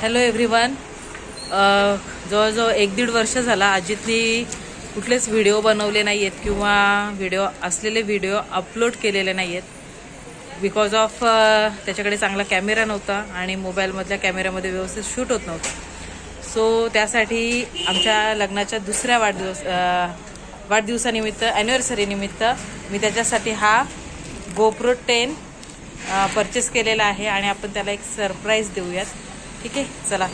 Hello everyone जवळजवळ एक दीड वर्ष झाला अजितनी कुठलेच व्हिडिओ बनवले नाही आहेत किंवा व्हिडिओ असलेले व्हिडिओ अपलोड केलेले नाही आहेत बिकॉज ऑफ त्याच्याकडे चांगला कॅमेरा नव्हता आणि मोबाईलमधल्या कॅमेऱ्यामध्ये व्यवस्थित शूट होत नव्हतं. सो त्यासाठी आमच्या लग्नाच्या दुसऱ्या वाढदिवस वाढदिवसानिमित्त ॲनिव्हर्सरीनिमित्त मी त्याच्यासाठी हा गोप्रो टेन परचेस केलेला आहे आणि आपण त्याला एक सरप्राईज देऊयात. ठीक आहे चला.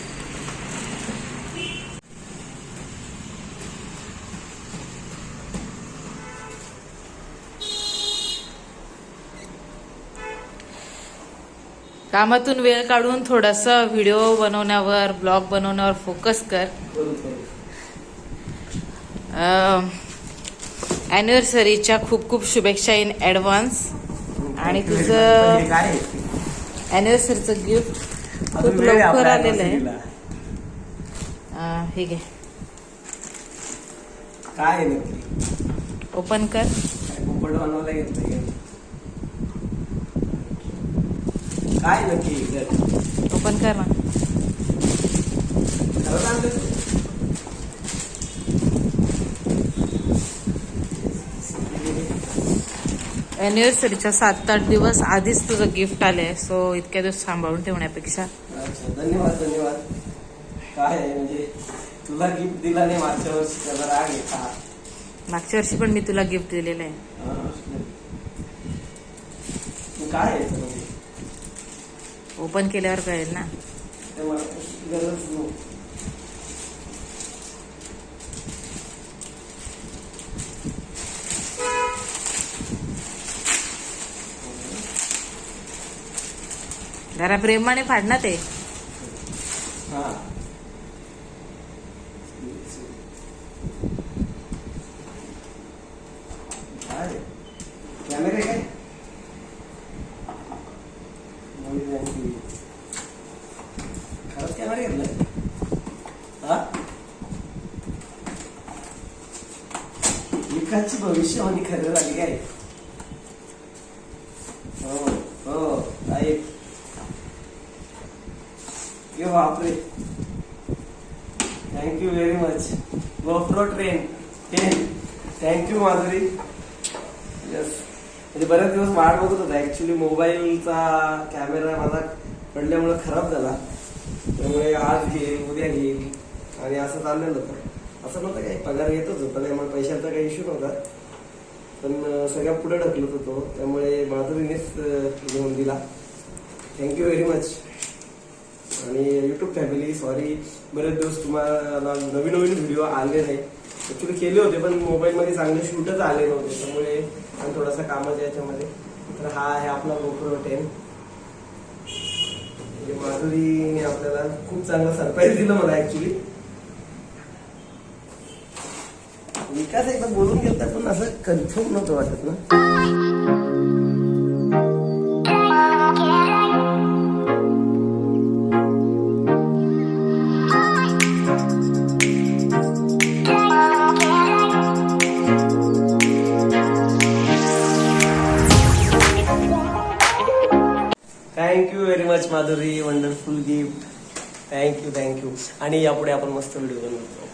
कामातून वेळ काढून थोडासा व्हिडिओ बनवण्यावर ब्लॉग बनवण्यावर फोकस कर. ॲनिव्हर्सरीच्या खूप खूप शुभेच्छा इन ॲडव्हान्स आणि तुझं ॲनिव्हर्सरीचं गिफ्ट खूप लवकर आलेलं आहे. हे घे. काय नक्की? ओपन कर. काय पोपट बनवायला घेतलंय काय नक्की? ओपन कर ना खरं सांगतो तू? ॲनिव्हर्सरीच्या सात आठ दिवस आधीच तुझं गिफ्ट आलंय. सो इतक्या दिवस सांभाळून ठेवण्यापेक्षा. अच्छा धन्यवाद धन्यवाद. काय आहे म्हणजे तुला गिफ्ट दिला नाही मागच्या वर्षी त्याला राग आहे का? मागच्या वर्षी पण मी तुला गिफ्ट दिलेलं आहे. हा. काय आहे म्हणजे ओपन केल्यावर कळेल ना. ते मला गरज जरा प्रेमाने फाड ना ते. हा. काय कॅमेरे विकासची भविष्यवाणी खरं लागली काय? हो हो ऐक. बापरे. Thank you very much GoPro train ten thank you Madhuri. Yes म्हणजे बरेच दिवस वाट बघत होता. ऍक्च्युली मोबाईलचा कॅमेरा माझा पडल्यामुळे खराब झाला. त्यामुळे आज घेईल उद्या घेईल आणि असं चाललेलं होतं. असं नव्हतं काही. पगार घेतच होता. त्यामुळे पैशाचा काही इश्यू नव्हता. पण सगळ्या पुढे ढकलत होतो. त्यामुळे माधुरीनेच घेऊन दिला. थँक्यू व्हेरी मच आणि युट्यूब फॅमिली सॉरी बरेच दिवस तुम्हाला नवीन नवीन व्हिडिओ आले नाही. ऍक्च्युली केले होते पण मोबाईलमध्ये चांगले शूटच आले नव्हते. त्यामुळे आणि थोडासा कामाच्या याच्यामध्ये. तर हा आहे आपला गोप्रो टेन म्हणजे माधुरीने आपल्याला खूप चांगला सरप्राईज दिलं मला ऍक्च्युली विकास एकदा बोलून गेलता पण असं कन्फर्म नव्हतं वाटत ना. Much Madhuri wonderful gift thank you thank you आणि यापुढे आपण मस्त व्हिडिओ बनवतो